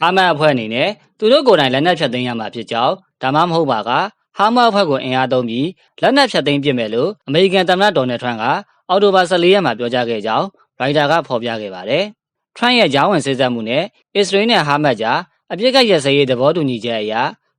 ဟာမတ်အဖွဲ့အနေနဲ့သူတို့ကိုယ်တိုင်လက်နက်ဖြတ်သိမ်းရမှာဖြစ်ကြောင်းဒါမှမဟုတ်ပါကဟာမတ်အဖွဲ့ကိုအင်အားသုံးပြီးလက်နက်ဖြတ်သိမ်းပစ်မယ်လို့အမေရိကန်သမ္မတဒေါ်နယ်ထရန့်ကအောက်တိုဘာ14ရက်မှာပြောကြားခဲ့ကြောင်းရိုက်တာကဖော်ပြခဲ့ပါတယ်။ထရန့်ရဲ့ဂျားဝင်စစ်ဆက်မှုနဲ့အစ္စရေးနဲ့ဟာမတ်ကြားအပြစ်ကတ်ရစရေးသဘောတူညီချက်အရ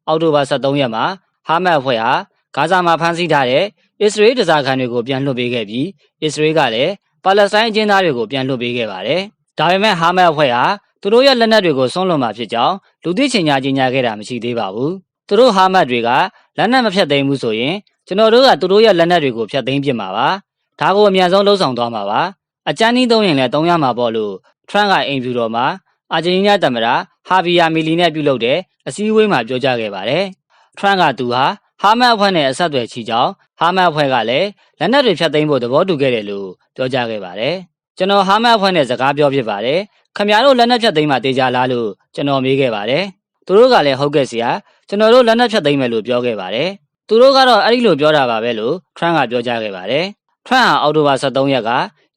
အောက်တိုဘာ23ရက်မှာဟာမတ်အဖွဲ့ဟာဂါဇာမှာဖမ်းဆီးထားတဲ့အစ္စရေးတစားခံတွေကိုပြန်လွှတ်ပေးခဲ့ပြီးအစ္စရေးကလည်းပါလက်စတိုင်းအကျဉ်းသားတွေကိုပြန်လွှတ်ပေးခဲ့ပါတယ်။ဒါပေမဲ့ဟာမတ်အဖွဲ့ဟာ သူတို့ရဲ့လက်နက်တွေကိုဆုံးလွန်မှာဖြစ်ကြောင်းလူသိချင်းညာကြီးညာခဲ့တာမရှိသေးပါဘူး။သူတို့ဟာမတ်တွေကလက်နက်မဖြတ်သိမ်းဘူးဆိုရင်ကျွန်တော်တို့ကသူတို့ရဲ့လက်နက်တွေကိုဖျက်သိမ်းပစ်မှာပါ။ဒါကိုအမြန်ဆုံးလှုပ်ဆောင်သွားမှာပါ။အကြမ်းကြီးသုံးရင်လည်းသုံးရမှာပေါ့လို့ထရန့်ကအိမ်ဖြူတော်မှာအာဂျင်တီးနားသမ္မတဟာဗီယာမီလီနဲ့ပြုလုပ်တဲ့အစည်းအဝေးမှာပြောကြားခဲ့ပါတယ်။ထရန့်ကသူဟာဟာမတ်အဖွဲ့နဲ့အဆက်အသွယ်ချီကြောင်းဟာမတ်အဖွဲ့ကလည်းလက်နက်တွေဖျက်သိမ်းဖို့သဘောတူခဲ့တယ်လို့ပြောကြားခဲ့ပါတယ်။ ကျွန်တော်ဟာမတ်အဖွဲ့နဲ့စကားပြောဖြစ်ပါတယ်။ခင်ဗျားတို့လက်နက်ဖြတ်သိမ်းမှတေချာလားလို့ကျွန်တော်မေးခဲ့ပါတယ်။သူတို့ကလည်းဟုတ်ကဲ့ဆရာကျွန်တော်တို့လက်နက်ဖြတ်သိမ်းမယ်လို့ပြောခဲ့ပါတယ်။သူတို့ကတော့အဲ့ဒီလိုပြောတာပါပဲလို့ထရန့်ကပြောကြားခဲ့ပါတယ်။ထရန့်ဟာအောက်တိုဘာ23ရက်က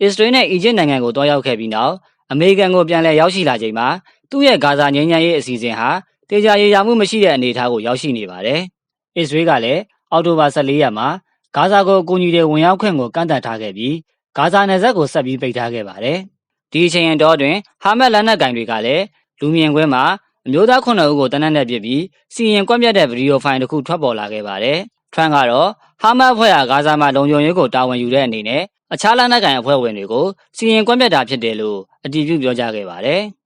အစ္စရေးနဲ့အီဂျစ်နိုင်ငံကိုတွားရောက်ခဲ့ပြီးနောက်အမေရိကန်ကိုပြန်လည်ရောက်ရှိလာချိန်မှာသူ့ရဲ့ဂါဇာငြိမ်းချမ်းရေးအစီအစဉ်ဟာတေချာရေရာမှုမရှိတဲ့အနေအထားကိုရောက်ရှိနေပါတယ်။အစ္စရေးကလည်းအောက်တိုဘာ14ရက်မှာဂါဇာကိုအကူအညီတွေဝင်ရောက်ခွင့်ကိုကန့်သတ်ထားခဲ့ပြီး ဂါဇာနယ်စပ်ကိုဆက်ပြီးပိတ်ထားခဲ့ပါတယ်။ဒီအချိန်တောတွင်ဟာမတ်လက်နက်ကင်တွေကလည်းလူမြင်ကွင်းမှာအမျိုးသား9ဦးကိုတနက်နဲ့ပြစ်ပြီးစီရင်ကွက်မြတ်တဲ့ဗီဒီယိုဖိုင်တစ်ခုထွက်ပေါ်လာခဲ့ပါတယ်။ထရန့်ကတော့ဟာမတ်အဖွဲ့ကဂါဇာမှာလုံခြုံရေးကိုတာဝန်ယူတဲ့အနေနဲ့အခြားလက်နက်ကိုင်အဖွဲ့ဝင်တွေကိုစီရင်ကွက်မြတ်တာဖြစ်တယ်လို့အတည်ပြုပြောကြားခဲ့ပါတယ်။